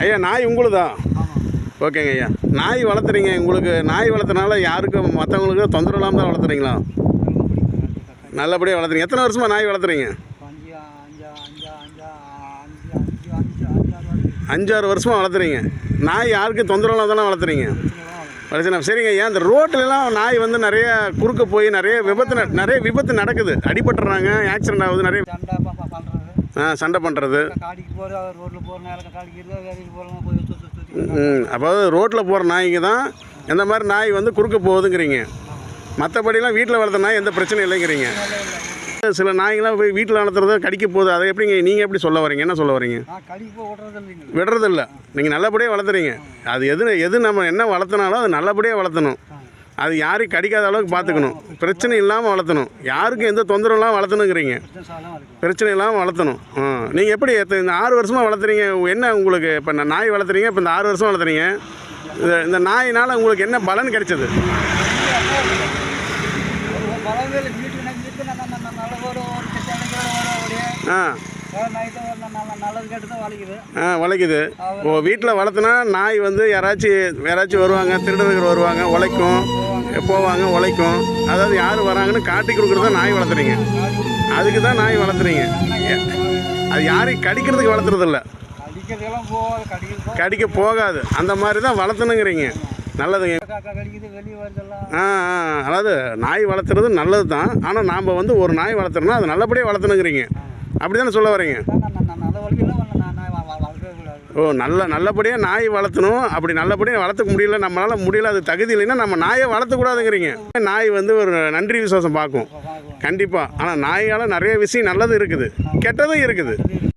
ஐயா நாய் உங்களுதா? ஓகேங்க ஐயா. நாய் வளர்த்துறீங்க உங்களுக்கு நாய் வளர்த்தனால யாருக்கும் மற்றவங்களுக்கு தொந்தரவு இல்லாமல் தான் வளர்த்துறீங்களா? நல்லபடியாக வளர்த்துறீங்க. எத்தனை வருஷமாக நாய் வளர்த்துறீங்க? அஞ்சு அஞ்சாறு வருஷமாக வளர்த்துறீங்க. நாய் யாருக்கும் தொந்தரவு இல்லாமல் தானே வளர்த்துறீங்க? பிரச்சனை சரிங்க ஐயா இந்த ரோட்லலாம் நாய் வந்து நிறைய குறுக்க போய் நிறைய விபத்து ந- நிறைய விபத்து நடக்குது. அடிபட்டுறாங்க ஆக்சிடென்ட் ஆகுது நிறைய சண்டை பண்ணுறது ம் அப்போ ரோட்டில் போகிற நாய்ங்க தான் இந்த மாதிரி நாய் வந்து குறுக்க போகுதுங்கிறீங்க. மற்றபடிலாம் வீட்டில் வளர்த்த நாய் எந்த பிரச்சனையும் இல்லைங்கிறீங்க. சில நாய்ங்களாம் போய் வீட்டில் வளர்த்துறத கடிக்க போகுது. அதை எப்படிங்க நீங்கள் எப்படி சொல்ல வரீங்க? என்ன சொல்ல வரீங்க? விடுறதில்ல. நீங்கள் நல்லபடியாக வளர்த்துறீங்க. அது எது எது நம்ம என்ன வளர்த்தனாலும் அது நல்லபடியாக வளர்த்தணும். அது யாரையும் கடிக்காத அளவுக்கு பார்த்துக்கணும். பிரச்சனை இல்லாமல் வளர்த்தணும். யாருக்கும் எந்த தொந்தரவுலாம் இல்லாமல் வளர்த்தணுங்கிறீங்க. பிரச்சனை இல்லாமல் வளர்த்தணும். நீங்கள் எப்படி இந்த ஆறு வருஷமாக வளர்த்துறீங்க? என்ன உங்களுக்கு இப்போ நான் நாய் வளர்த்துறீங்க? இப்போ இந்த ஆறு வருஷம் வளர்த்துறீங்க? இந்த இந்த நாயினால் உங்களுக்கு என்ன பலன் கிடைச்சது? ஆ. ஆ வளைக்குது ஓ வீட்டில் வளர்த்துனா நாய் வந்து யாராச்சும் யாராச்சும் வருவாங்க திருடர்கள் வருவாங்க உழைக்கும். போவாங்க. உழைக்கும். அதாவது யார் வராங்கன்னு காட்டி கொடுக்குறது நாய் வளர்த்துறீங்க. அதுக்கு தான் நாய் வளர்த்துறீங்க. அது யாரையும் கடிக்கிறதுக்கு வளர்த்துறதில்ல கடிக்க போகாது. அந்த மாதிரி தான் வளர்த்தணுங்கிறீங்க. நல்லதுங்க. ஆ ஆ அதாவது நாய் வளர்த்துறது நல்லது தான் ஆனால் நாம் வந்து ஒரு நாய் வளர்த்துறோம்னா அது நல்லபடியாக வளர்த்தணுங்கிறீங்க. அப்படி தானே சொல்ல வரீங்க? ஓ நல்ல நல்லபடியாக நாய் வளர்த்தணும். அப்படி நல்லபடியாக வளர்த்துக்க முடியல நம்மளால் முடியல அது தகுதி இல்லைன்னா நம்ம நாயை வளர்த்தக்கூடாதுங்கிறீங்க. நாய் வந்து ஒரு நன்றி விசுவாசம் பார்க்கும். கண்டிப்பாக ஆனால் நாயால் நிறைய விஷயம் நல்லது இருக்குது. கெட்டதும் இருக்குது.